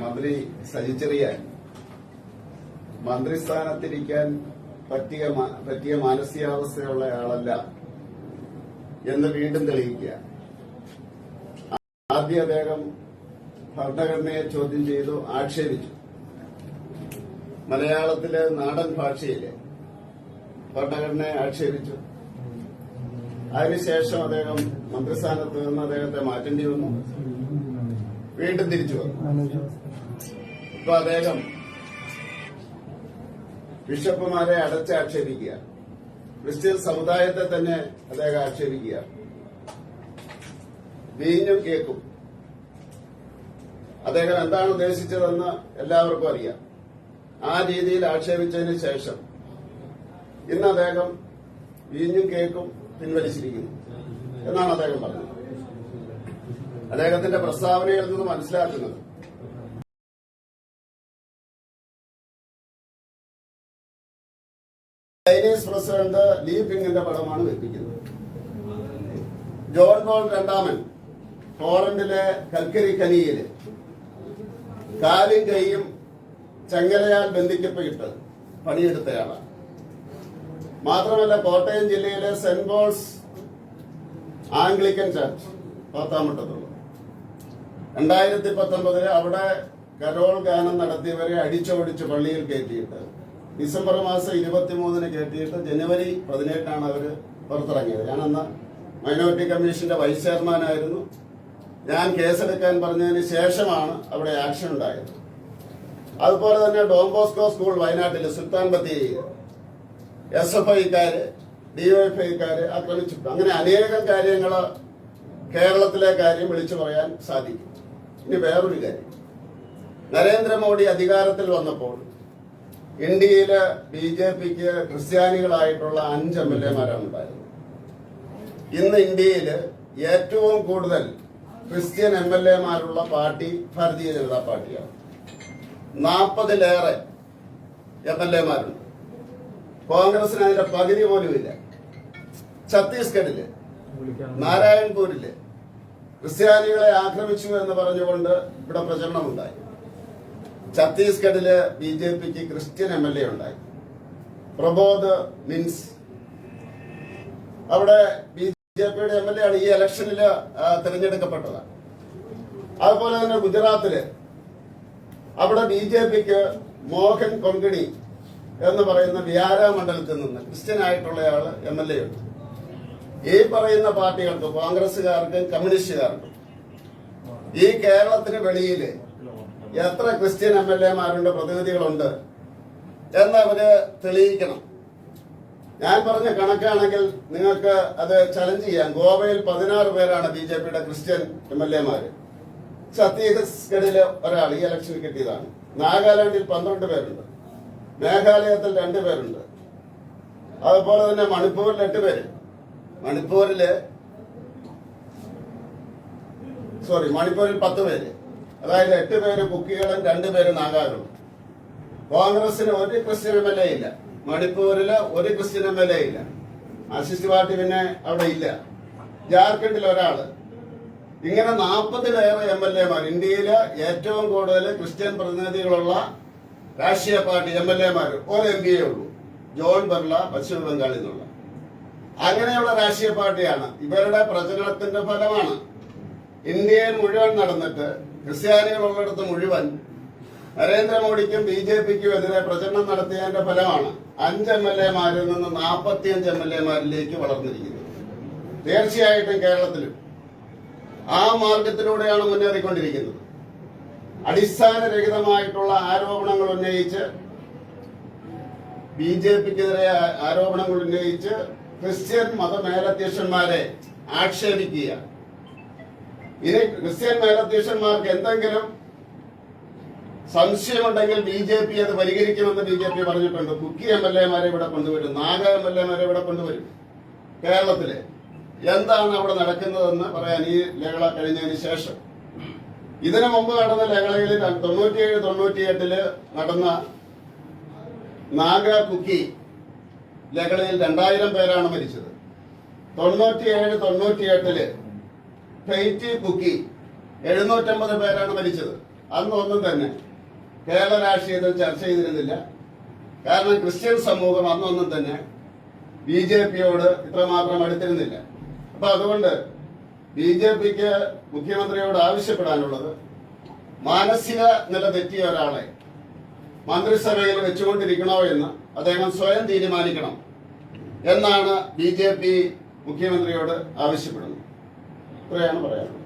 മന്ത്രി സജിച്ചെറിയാൻ മന്ത്രിസ്ഥാനത്തിരിക്കാൻ പറ്റിയ പറ്റിയ മാനസികാവസ്ഥയുള്ള ആളല്ല എന്ന് വീണ്ടും തെളിയിക്കുക. ആദ്യ അദ്ദേഹം ഭരണഘടനയെ ചോദ്യം ചെയ്തു ആക്ഷേപിച്ചു. മലയാളത്തിലെ നാടൻ ഭാഷയിൽ ഭരണഘടനയെ ആക്ഷേപിച്ചു. അതിനുശേഷം അദ്ദേഹം മന്ത്രിസ്ഥാനത്ത് നിന്ന് അദ്ദേഹത്തെ മാറ്റേണ്ടി വന്നു. വീണ്ടും തിരിച്ചു വന്നു. ഇപ്പൊ അദ്ദേഹം ബിഷപ്പുമാരെ അടച്ചാക്ഷേപിക്കുക ക്രിസ്ത്യൻ സമുദായത്തെ തന്നെ അദ്ദേഹം ആക്ഷേപിക്കുക. വീഞ്ഞും കേക്കും. അദ്ദേഹം എന്താണ് ഉദ്ദേശിച്ചതെന്ന് എല്ലാവർക്കും അറിയാം. ആ രീതിയിൽ ആക്ഷേപിച്ചതിന് ശേഷം ഇന്ന് അദ്ദേഹം വീഞ്ഞും കേക്കും പിൻവലിച്ചിരിക്കുന്നു എന്നാണ് അദ്ദേഹം പറഞ്ഞത്. അദ്ദേഹത്തിന്റെ പ്രസ്താവനയിൽ നിന്ന് മനസ്സിലാക്കുന്നത്. ചൈനീസ് പ്രസിഡന്റ് ലീ പിങ്ങിന്റെ പടമാണ് വെപ്പിക്കുന്നത്. ജോൺ ബോൾ രണ്ടാമൻ പോളണ്ടിലെ കൽക്കരി കനിയിൽ കാലും കൈയും ചങ്ങലയാൽ ബന്ധിക്കപ്പെട്ട് പണിയെടുത്തയാളാണ്. മാത്രമല്ല കോട്ടയം ജില്ലയിലെ സെന്റ് പോൾസ് ആംഗ്ലിക്കൻ ചർച്ച് പത്താമട്ടത്തുള്ളൂ രണ്ടായിരത്തി പത്തൊമ്പതിൽ അവിടെ കരോൾ ഗാനം നടത്തിയവരെ അടിച്ചോടിച്ച് പള്ളിയിൽ കയറ്റിയിട്ട്. ഡിസംബർ മാസം ഇരുപത്തിമൂന്നിന് കയറ്റിയിട്ട് ജനുവരി പതിനെട്ടാണ് അവർ പുറത്തിറങ്ങിയത്. ഞാനന്ന് മൈനോറിറ്റി കമ്മീഷന്റെ വൈസ് ചെയർമാനായിരുന്നു. ഞാൻ കേസെടുക്കാൻ പറഞ്ഞതിന് ശേഷമാണ് അവിടെ ആക്ഷൻ ഉണ്ടായത്. അതുപോലെ തന്നെ ഡോംബോസ്കോ സ്കൂൾ വയനാട്ടിൽ സുൽത്താൻ ബത്തേരി എസ് എഫ് ഐക്കാര് ഡിവൈഎഫ്ഐക്കാര് ആക്രമിച്ചിട്ടുണ്ട്. അങ്ങനെ അനേകം കാര്യങ്ങൾ കേരളത്തിലെ കാര്യം വിളിച്ചു പറയാൻ സാധിക്കും. ഇനി വേറൊരു കാര്യം. നരേന്ദ്രമോദി അധികാരത്തിൽ വന്നപ്പോൾ ഇന്ത്യയിലെ ബി ജെ പിക്ക് ക്രിസ്ത്യാനികളായിട്ടുള്ള അഞ്ച് എം എൽ എമാരാണ് ഉണ്ടായിരുന്നത് ഇന്ന് ഇന്ത്യയിൽ ഏറ്റവും കൂടുതൽ ക്രിസ്ത്യൻ എം എൽ എമാരുള്ള പാർട്ടി ഭാരതീയ ജനതാ പാർട്ടിയാണ്. നാൽപ്പതിലേറെ എം എൽ എമാരുണ്ട് കോൺഗ്രസിന് അതിന്റെ പകുതി പോലും ഇല്ല ഛത്തീസ്ഗഡിൽ നാരായൺപൂരിൽ ക്രിസ്ത്യാനികളെ ആക്രമിച്ചു എന്ന് പറഞ്ഞുകൊണ്ട് ഇവിടെ പ്രചരണമുണ്ടായി. ഛത്തീസ്ഗഡിൽ ബി ജെ പിക്ക് ക്രിസ്ത്യൻ എം എൽ എ ഉണ്ടായി. പ്രബോധ് മിൻസ്. അവിടെ ബി ജെ പിയുടെ എം എൽ എ ആണ് ഈ ഇലക്ഷനിൽ തിരഞ്ഞെടുക്കപ്പെട്ടത്. അതുപോലെ തന്നെ ഗുജറാത്തിൽ അവിടെ ബി ജെ പിക്ക് മോഹൻ കൊങ്കണി എന്ന് പറയുന്ന വിയാര മണ്ഡലത്തിൽ നിന്ന് ക്രിസ്ത്യൻ എം എൽ എ ഉണ്ട്. ഈ പറയുന്ന പാർട്ടികൾക്ക് കോൺഗ്രസുകാർക്കും കമ്മ്യൂണിസ്റ്റുകാർക്കും ഈ കേരളത്തിന് വെളിയിൽ എത്ര ക്രിസ്ത്യൻ എം എൽ എമാരുണ്ട് പ്രതിനിധികളുണ്ട് എന്ന് അവർ തെളിയിക്കണം. ഞാൻ പറഞ്ഞ കണക്കാണെങ്കിൽ നിങ്ങൾക്ക് അത് ചലഞ്ച് ചെയ്യാം. ഗോവയിൽ പതിനാറ് പേരാണ് ബി ജെ പിയുടെ ക്രിസ്ത്യൻ എം എൽ എമാര്. ഛത്തീസ്ഗഡിലെ ഒരാൾ ഈ ഇലക്ഷനിൽ കിട്ടിയതാണ്. നാഗാലാൻഡിൽ പന്ത്രണ്ട് പേരുണ്ട്. മേഘാലയത്തിൽ രണ്ട് പേരുണ്ട്. അതുപോലെ തന്നെ മണിപ്പൂരിൽ എട്ട് പേര്. മണിപ്പൂരിൽ സോറി മണിപ്പൂരിൽ പത്ത് പേര്. അതായത് എട്ട് പേര് കുക്കികളും രണ്ട് പേര് കോൺഗ്രസിന് ഒരു ക്രിസ്ത്യൻ എം എൽ എ ഇല്ല. മണിപ്പൂരിൽ ഒരു ക്രിസ്ത്യൻ എം എൽ എ ഇല്ല. മാർക്സിസ്റ്റ് പാർട്ടി പിന്നെ അവിടെ ഇല്ല. ജാർഖണ്ഡിൽ ഒരാൾ. ഇങ്ങനെ നാൽപ്പതിലേറെ എം എൽ എമാർ ഇന്ത്യയിലെ ഏറ്റവും കൂടുതൽ ക്രിസ്ത്യൻ പ്രതിനിധികളുള്ള രാഷ്ട്രീയ പാർട്ടി എം എൽ എമാർ ഒരു എം പിയേ ഉള്ളൂ. ജോൺ ബിർള പശ്ചിമ ബംഗാളിൽ നിന്നുള്ള. അങ്ങനെയുള്ള രാഷ്ട്രീയ പാർട്ടിയാണ്. ഇവരുടെ പ്രചരണത്തിന്റെ ഫലമാണ്. ഇന്ത്യയിൽ മുഴുവൻ നടന്നിട്ട് ക്രിസ്ത്യാനികൾ ഉള്ളിടത്ത് മുഴുവൻ നരേന്ദ്രമോദിക്കും ബി ജെ പിക്കും എതിരെ പ്രചരണം നടത്തിയതിന്റെ ഫലമാണ് അഞ്ച് എം എൽ എമാരിൽ നിന്ന് നാൽപ്പത്തിയഞ്ച് എം എൽ എമാരിലേക്ക് വളർന്നിരിക്കുന്നത്. തീർച്ചയായിട്ടും കേരളത്തിലും ആ മാർഗത്തിലൂടെയാണ് മുന്നേറിക്കൊണ്ടിരിക്കുന്നത്. അടിസ്ഥാനരഹിതമായിട്ടുള്ള ആരോപണങ്ങൾ ഉന്നയിച്ച് ബി ജെ പിക്കെതിരെ ആരോപണങ്ങൾ ഉന്നയിച്ച് ക്രിസ്ത്യൻ മതമേലധ്യക്ഷന്മാരെ ആക്ഷേപിക്കുക. ഇനി ക്രിസ്ത്യൻ മേലധ്യക്ഷന്മാർക്ക് എന്തെങ്കിലും സംശയമുണ്ടെങ്കിൽ ബി ജെ പി അത് പരിഹരിക്കുമെന്ന് ബി ജെ പി പറഞ്ഞിട്ടുണ്ട്. കുക്കി എം എൽ എമാരെ ഇവിടെ കൊണ്ടുവരും. നാഗ എം എൽ എമാരെ ഇവിടെ കൊണ്ടുവരും. കേരളത്തിലെ എന്താണ് അവിടെ നടക്കുന്നതെന്ന് പറയാൻ ഈ ലഹള കഴിഞ്ഞതിന് ശേഷം. ഇതിനു മുമ്പ് നടന്ന ലഹളയിൽ തൊണ്ണൂറ്റിയേഴ് തൊണ്ണൂറ്റിയെട്ടിൽ നടന്ന നാഗ കുക്കി ലഹളയിൽ രണ്ടായിരം പേരാണ് മരിച്ചത്. തൊണ്ണൂറ്റിയേഴ് തൊണ്ണൂറ്റിയെട്ടിൽ ഫെയ്റ്റി ബുക്കി എഴുന്നൂറ്റമ്പത് പേരാണ് മരിച്ചത്. അന്നൊന്നും തന്നെ കേരള രാഷ്ട്രീയത്തിൽ ചർച്ച ചെയ്തിരുന്നില്ല. കാരണം ക്രിസ്ത്യൻ സമൂഹം അന്നൊന്നും തന്നെ ബി ജെ പിയോട് ഇത്രമാത്രം അടുത്തിരുന്നില്ല. അപ്പൊ അതുകൊണ്ട് ബി ജെ പിക്ക് മുഖ്യമന്ത്രിയോട് ആവശ്യപ്പെടാനുള്ളത് മാനസിക നില തെറ്റിയ ഒരാളെ മന്ത്രിസഭയിൽ വെച്ചുകൊണ്ടിരിക്കണോ എന്ന് അദ്ദേഹം സ്വയം തീരുമാനിക്കണം എന്നാണ് ബി ജെ പി മുഖ്യമന്ത്രിയോട് ആവശ്യപ്പെടുന്നത്. ഇത്രയാണ് പറയാനുള്ളത്.